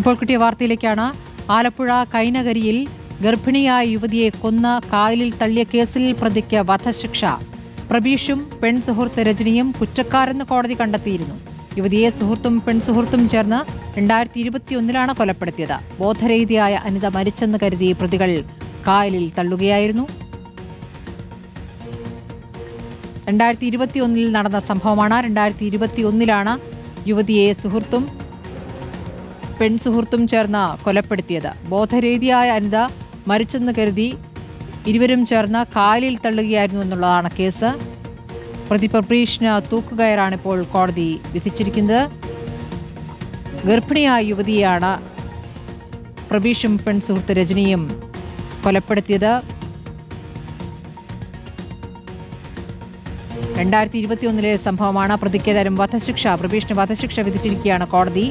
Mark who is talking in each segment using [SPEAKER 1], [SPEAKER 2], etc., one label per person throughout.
[SPEAKER 1] ഇപ്പോൾ കിട്ടിയ വാർത്തയിലേക്കാണ്. ആലപ്പുഴ കൈനകരിയിൽ ഗർഭിണിയായ യുവതിയെ കൊന്ന കായലിൽ തള്ളിയ കേസിൽ പ്രതിക്ക് വധശിക്ഷ. പ്രബീഷും പെൺസുഹൃത്ത് രജനിയും കുറ്റക്കാരെന്ന് കോടതി കണ്ടെത്തിയിരുന്നു. യുവതിയെ സുഹൃത്തും പെൺസുഹൃത്തും ചേർന്ന് രണ്ടായിരത്തി ഇരുപത്തിയൊന്നിലാണ് കൊലപ്പെടുത്തിയത്. ബോധരഹിതയായ അനിത മരിച്ചെന്ന് കരുതി പ്രതികൾ കായലിൽ തള്ളുകയായിരുന്നു. രണ്ടായിരത്തി ഇരുപത്തിയൊന്നിൽ നടന്ന സംഭവമാണ്. രണ്ടായിരത്തി ഇരുപത്തിയൊന്നിലാണ് യുവതിയെ സുഹൃത്തും പെൺസുഹൃത്തും ചേർന്ന് കൊലപ്പെടുത്തിയത്. ബോധരീതിയായ അനിത മരിച്ചെന്ന് കരുതി ഇരുവരും ചേർന്ന് കാലിൽ തള്ളുകയായിരുന്നു എന്നുള്ളതാണ് കേസ്. പ്രതി പ്രഭീഷിന് തൂക്കുകയറാണ് ഇപ്പോൾ കോടതി വിധിച്ചിരിക്കുന്നത്. ഗർഭിണിയായ യുവതിയാണ് പ്രബീഷും പെൺസുഹൃത്ത് രജനിയും കൊലപ്പെടുത്തിയത്. രണ്ടായിരത്തി ഇരുപത്തിയൊന്നിലെ സംഭവമാണ് പ്രതിക്കേതാരും വധശിക്ഷ പ്രബീഷിന് വധശിക്ഷ വിധിച്ചിരിക്കുകയാണ് കോടതി.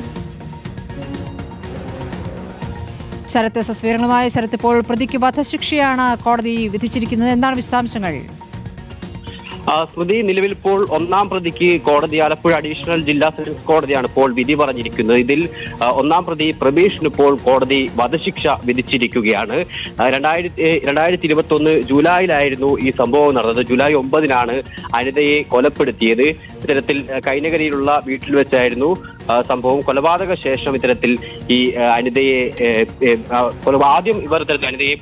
[SPEAKER 1] ശരത്ത് സസ്വീകരണമായ ശരത് ഇപ്പോൾ പ്രതിക്ക് വധശിക്ഷയാണ് കോടതി വിധിച്ചിരിക്കുന്നത്. എന്താണ് വിശദാംശങ്ങൾ?
[SPEAKER 2] സ്മൃതി നിലവിൽ ഇപ്പോൾ ഒന്നാം പ്രതിക്ക് കോടതി ആലപ്പുഴ അഡീഷണൽ ജില്ലാ സെഷൻസ് കോടതിയാണ് ഇപ്പോൾ വിധി പറഞ്ഞിരിക്കുന്നത്. ഇതിൽ ഒന്നാം പ്രതി പ്രബീഷിന് ഇപ്പോൾ കോടതി വധശിക്ഷ വിധിച്ചിരിക്കുകയാണ്. രണ്ടായിരത്തി രണ്ടായിരത്തി ഇരുപത്തി ഒന്ന് ജൂലൈയിലായിരുന്നു ഈ സംഭവം നടന്നത്. ജൂലൈ ഒമ്പതിനാണ് അനിതയെ കൊലപ്പെടുത്തിയത്. ഇത്തരത്തിൽ കൈനഗരിയിലുള്ള വീട്ടിൽ വെച്ചായിരുന്നു. സംഭവം കൊലപാതക ശേഷം ഇത്തരത്തിൽ ഈ അനിതയെ ആദ്യം ഇവർ ഇത്തരത്തിൽ അനിതയെ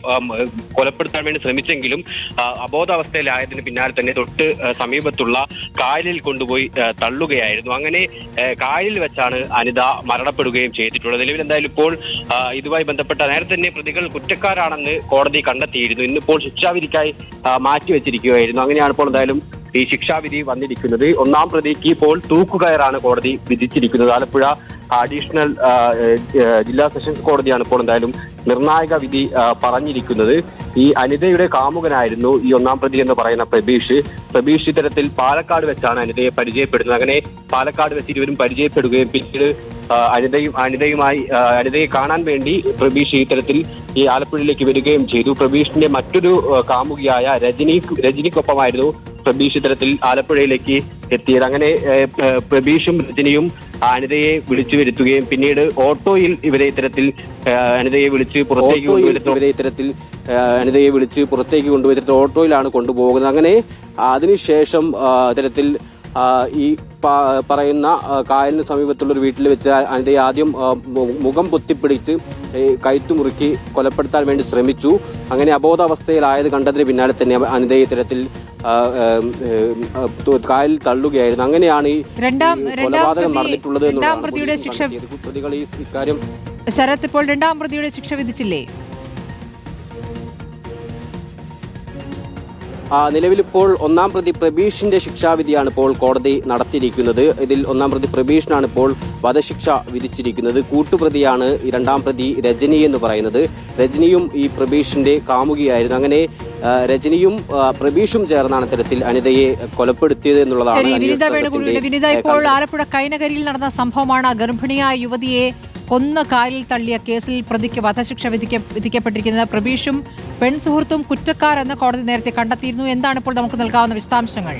[SPEAKER 2] കൊലപ്പെടുത്താൻ വേണ്ടി ശ്രമിച്ചെങ്കിലും അബോധാവസ്ഥയിലായതിന് പിന്നാലെ തന്നെ തൊട്ട് സമീപത്തുള്ള കായലിൽ കൊണ്ടുപോയി തള്ളുകയായിരുന്നു. അങ്ങനെ കായലിൽ വെച്ചാണ് അനിത മരണപ്പെടുകയും ചെയ്തിട്ടുള്ളത്. നിലവിൽ എന്തായാലും ഇപ്പോൾ ഇതുമായി ബന്ധപ്പെട്ട നേരത്തെ തന്നെ പ്രതികൾ കുറ്റക്കാരാണെന്ന് കോടതി കണ്ടെത്തിയിരുന്നു. ഇന്നിപ്പോൾ ശിക്ഷാവിധിക്കായി മാറ്റിവെച്ചിരിക്കുകയായിരുന്നു. അങ്ങനെയാണ് ഇപ്പോൾ എന്തായാലും ഈ ശിക്ഷാവിധി വന്നിരിക്കുന്നത്. ഒന്നാം പ്രതിക്ക് ഇപ്പോൾ തൂക്കുകയറാണ് കോടതി വിധിച്ചിരിക്കുന്നത്. ആലപ്പുഴ അഡീഷണൽ ജില്ലാ സെഷൻസ് കോടതിയാണ് ഇപ്പോൾ എന്തായാലും നിർണായക വിധി പറഞ്ഞിരിക്കുന്നത്. ഈ അനിതയുടെ കാമുകനായിരുന്നു ഈ ഒന്നാം പ്രതി എന്ന് പറയുന്ന പ്രബീഷ്. പ്രബീഷ് ഇത്തരത്തിൽ പാലക്കാട് വെച്ചാണ് അനിതയെ പരിചയപ്പെടുന്നത്. അങ്ങനെ പാലക്കാട് വെച്ച് ഇരുവരും പരിചയപ്പെടുകയും പിന്നീട് അനിതയും അനിതയുമായി അനിതയെ കാണാൻ വേണ്ടി പ്രബീഷ് ഇത്തരത്തിൽ ഈ ആലപ്പുഴയിലേക്ക് വരികയും ചെയ്തു. പ്രബീഷിന്റെ മറ്റൊരു കാമുകിയായ രജനി രജനിക്കൊപ്പമായിരുന്നു പ്രബീഷ് ഇത്തരത്തിൽ ആലപ്പുഴയിലേക്ക് എത്തിയത്. അങ്ങനെ പ്രബീഷും രജനിയും അനിതയെ വിളിച്ചു വരുത്തുകയും പിന്നീട് ഓട്ടോയിൽ ഇവരെ ഇത്തരത്തിൽ അനിതയെ വിളിച്ച് പുറത്തേക്ക് കൊണ്ടുവരുന്നു. ഇവരെ ഇത്തരത്തിൽ അനിതയെ വിളിച്ച് പുറത്തേക്ക് കൊണ്ടുവരുന്ന ഓട്ടോയിലാണ് കൊണ്ടുപോകുന്നത്. അങ്ങനെ അതിനുശേഷം ഇത്തരത്തിൽ ഈ പറയുന്ന കായലിന് സമീപത്തുള്ള ഒരു വീട്ടിൽ വെച്ച് അനിതയെ ആദ്യം മുഖം പൊത്തിപ്പിടിച്ച് കഴുത്തു മുറുക്കി കൊലപ്പെടുത്താൻ വേണ്ടി ശ്രമിച്ചു. അങ്ങനെ അബോധാവസ്ഥയിലായത് കണ്ടതിന് പിന്നാലെ തന്നെ അനിതയെ ഇത്തരത്തിൽ കായലിൽ തള്ളുകയായിരുന്നു. അങ്ങനെയാണ് ഈ കൊലപാതകം നടന്നിട്ടുള്ളത്
[SPEAKER 1] രണ്ടാം പ്രതിയുടെ ശിക്ഷ ശരത് ഇപ്പോൾ രണ്ടാം പ്രതിയുടെ ശിക്ഷ വിധിച്ചില്ലേ?
[SPEAKER 2] നിലവിലിപ്പോൾ ഒന്നാം പ്രതി പ്രബീഷിന്റെ ശിക്ഷാവിധിയാണ് ഇപ്പോൾ കോടതി നടത്തിയിരിക്കുന്നത്. ഇതിൽ ഒന്നാം പ്രതി പ്രബീഷിനാണ് ഇപ്പോൾ വധശിക്ഷ വിധിച്ചിരിക്കുന്നത്. കൂട്ടുപ്രതിയാണ് രണ്ടാം പ്രതി രജനി എന്ന് പറയുന്നത്. രജനിയും ഈ പ്രബീഷിന്റെ കാമുകിയായിരുന്നു. അങ്ങനെ രജനിയും പ്രബീഷും ചേർന്നാണ് ഇത്തരത്തിൽ അനിതയെ കൊലപ്പെടുത്തിയത് എന്നുള്ളതാണ്
[SPEAKER 1] വിനിത ഇപ്പോൾ ആലപ്പുഴ കൈനകരിയിൽ നടന്ന സംഭവമാണ്. ഗർഭിണിയായ യുവതിയെ കൊന്ന കാലിൽ തള്ളിയ കേസിൽ പ്രതിക്ക് വധശിക്ഷ വിധിക്ക വിധിക്കപ്പെട്ടിരിക്കുന്നത് പ്രബീഷും പെൺസുഹൃത്തും കുറ്റക്കാരെന്ന് കോടതി നേരത്തെ കണ്ടെത്തിയിരുന്നു. എന്താണ് ഇപ്പോൾ നമുക്ക് നൽകാവുന്ന വിശദാംശങ്ങൾ?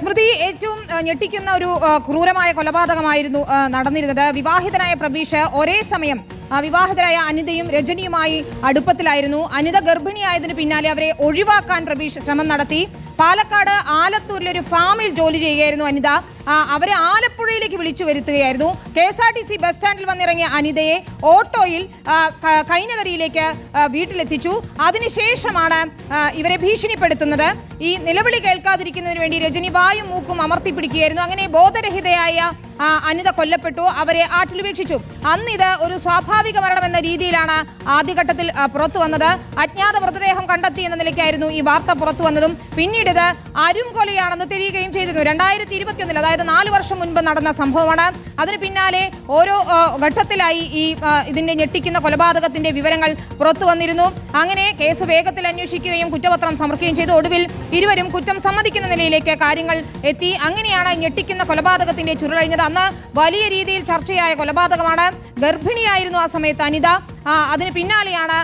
[SPEAKER 3] സ്മൃതി ഏറ്റവും ഞെട്ടിക്കുന്ന ഒരു ക്രൂരമായ കൊലപാതകമായിരുന്നു നടന്നിരുന്നത്. വിവാഹിതനായ പ്രബീഷ് ഒരേ സമയം വിവാഹിതരായ അനിതയും രജനിയുമായി അടുപ്പത്തിലായിരുന്നു. അനിത ഗർഭിണിയായതിനു പിന്നാലെ അവരെ ഒഴിവാക്കാൻ പ്രബീഷ് ശ്രമം നടത്തി. പാലക്കാട് ആലത്തൂരിലെ ഒരു ഫാമിൽ ജോലി ചെയ്യുകയായിരുന്നു അനിത. അവരെ ആലപ്പുഴയിലേക്ക് വിളിച്ചു വരുത്തുകയായിരുന്നു. K S R T C bus സ്റ്റാൻഡിൽ വന്നിറങ്ങിയ അനിതയെ ഓട്ടോയിൽ ആ, ക- കൈനകരിയിലേക്ക് ആ, വീട്ടിലെത്തിച്ചു. അതിനുശേഷമാണ് ഇവരെ ഭീഷണിപ്പെടുത്തുന്നത്. ഈ നിലവിളി കേൾക്കാതിരിക്കുന്നതിന് വേണ്ടി രജനി വായും മൂക്കും അമർത്തി പിടിക്കുകയായിരുന്നു അങ്ങനെ ബോധരഹിതയായ അനിത കൊല്ലപ്പെട്ടു. അവരെ ആറ്റിലുപേക്ഷിച്ചു അന്ന് ഇത് ഒരു സ്വാഭാവിക മരണം എന്ന രീതിയിലാണ് ആദ്യഘട്ടത്തിൽ പുറത്തു വന്നത്. അജ്ഞാത മൃതദേഹം കണ്ടെത്തി എന്ന നിലയ്ക്കായിരുന്നു ഈ വാർത്ത പുറത്തു വന്നതും. പിന്നീട് ഇത് അരും കൊലയാണെന്ന് തിരിയുകയും ചെയ്തിരുന്നു. രണ്ടായിരത്തി ഇരുപത്തിയൊന്നിൽ അതായത് നാല് വർഷം മുൻപ് നടന്ന സംഭവമാണ്. അതിന് പിന്നാലെ ഓരോ ഘട്ടത്തിലായി ഈ ഇതിന്റെ ഞെട്ടിക്കുന്ന കൊലപാതകത്തിന്റെ വിവരങ്ങൾ പുറത്തു വന്നിരുന്നു. അങ്ങനെ കേസ് വേഗത്തിൽ അന്വേഷിക്കുകയും കുറ്റപത്രം സമർപ്പിക്കുകയും ചെയ്തു. ഒടുവിൽ ഇരുവരും കുറ്റം സമ്മതിക്കുന്ന നിലയിലേക്ക് കാര്യങ്ങൾ എത്തി. അങ്ങനെയാണ് ഞെട്ടിക്കുന്ന കൊലപാതകത്തിന്റെ ചുരുളഴിഞ്ഞത്. അന്ന് വലിയ രീതിയിൽ ചർച്ചയായ കൊലപാതകമാണ്. ഗർഭിണിയായിരുന്നു ആ സമയത്ത് അനിത. അതിന് പിന്നാലെയാണ്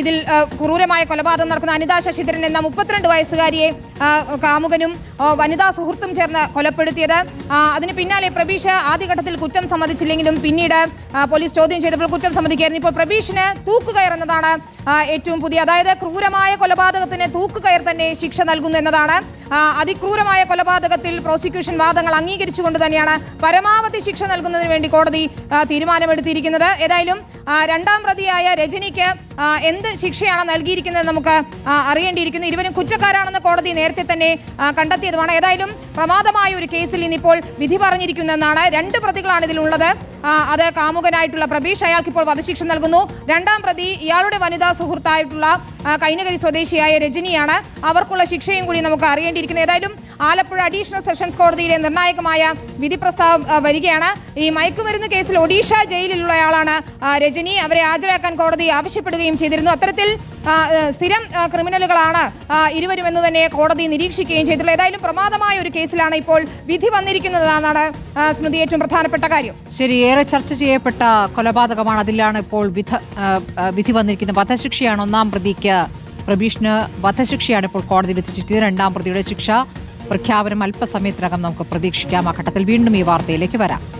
[SPEAKER 3] ഇതിൽ ക്രൂരമായ കൊലപാതകം നടക്കുന്ന അനിതാ ശശിധരൻ എന്ന മുപ്പത്തിരണ്ട് വയസ്സുകാരിയെ കാമുകനും വനിതാ സുഹൃത്തും ചേർന്ന് കൊലപ്പെടുത്തിയത്. അതിന് പിന്നാലെ പ്രബീഷ് ആദ്യഘട്ടത്തിൽ കുറ്റം സമ്മതിച്ചില്ലെങ്കിലും പിന്നീട് പോലീസ് ചോദ്യം ചെയ്തപ്പോൾ കുറ്റം സമ്മതിക്കായിരുന്നു ഇപ്പോൾ പ്രബീഷിന് തൂക്കുകയർ എന്നതാണ് ഏറ്റവും പുതിയ. അതായത് ക്രൂരമായ കൊലപാതകത്തിന് തൂക്കുകയർ തന്നെ ശിക്ഷ നൽകുന്നു എന്നതാണ്. അതിക്രൂരമായ കൊലപാതകത്തിൽ പ്രോസിക്യൂഷൻ വാദങ്ങൾ അംഗീകരിച്ചുകൊണ്ട് തന്നെയാണ് പരമാവധി ശിക്ഷ നൽകുന്നതിന് വേണ്ടി കോടതി തീരുമാനമെടുത്തിരിക്കുന്നത്. ഏതായാലും രണ്ടാം പ്രതിയായ രജനിക്ക് എന്ത് ശിക്ഷയാണ് നൽകിയിരിക്കുന്നത് നമുക്ക് അറിയേണ്ടിയിരിക്കുന്നു. ഇരുവരും കുറ്റക്കാരാണെന്ന് കോടതി നേരത്തെ തന്നെ കണ്ടെത്തിയതുമാണ്. ഏതായാലും പ്രമാദമായ ഒരു കേസിൽ ഇന്നിപ്പോൾ വിധി പറഞ്ഞിരിക്കുന്നതെന്നാണ് രണ്ട് പ്രതികളാണ് ഇതിലുള്ളത്. അത് കാമുകനായിട്ടുള്ള പ്രബീഷ് അയാൾക്ക് ഇപ്പോൾ വധശിക്ഷ നൽകുന്നു. രണ്ടാം പ്രതി ഇയാളുടെ വനിതാ സുഹൃത്തായിട്ടുള്ള കൈനകരി സ്വദേശിയായ രജനിയാണ്. അവർക്കുള്ള ശിക്ഷയും കൂടി നമുക്ക് അറിയേണ്ടിയിരിക്കുന്നത് ഏതായാലും ആലപ്പുഴ അഡീഷണൽ സെഷൻസ് കോടതിയിലെ നിർണായകമായ വിധി പ്രസ്താവം വരികയാണ്. ഈ മയക്കുമരുന്ന് കേസിൽ ഒഡീഷ ജയിലിലുള്ളയാളാണ് രജനി. അവരെ ഹാജരാക്കാൻ കോടതി ആവശ്യപ്പെടുകയും ചെയ്തിരുന്നു. അത്തരത്തിൽ സ്ഥിരം ക്രിമിനലുകളാണ് ഇരുവരും എന്ന് തന്നെ കോടതി നിരീക്ഷിക്കുകയും ചെയ്തിട്ടുള്ളത്. ഏതായാലും പ്രമാദമായ ഒരു കേസിലാണ് ഇപ്പോൾ വിധി വന്നിരിക്കുന്നതാണ് സ്മൃതി ഏറ്റവും പ്രധാനപ്പെട്ട കാര്യം.
[SPEAKER 1] ശരി ഏറെ ചർച്ച ചെയ്യപ്പെട്ട കൊലപാതകമാണ് അതിലാണ് ഇപ്പോൾ വിധ വിധി വന്നിരിക്കുന്നത്. വധശിക്ഷയാണ് ഒന്നാം പ്രതിക്ക് പ്രബീഷിന് വധശിക്ഷയാണ് ഇപ്പോൾ കോടതി വിധിച്ചിരിക്കുന്നത് രണ്ടാം പ്രതിയുടെ ശിക്ഷ പ്രഖ്യാപനം അല്പസമയത്തിനകം നമുക്ക് പ്രതീക്ഷിക്കാം. ആ ഘട്ടത്തിൽ വീണ്ടും ഈ വാർത്തയിലേക്ക് വരാം.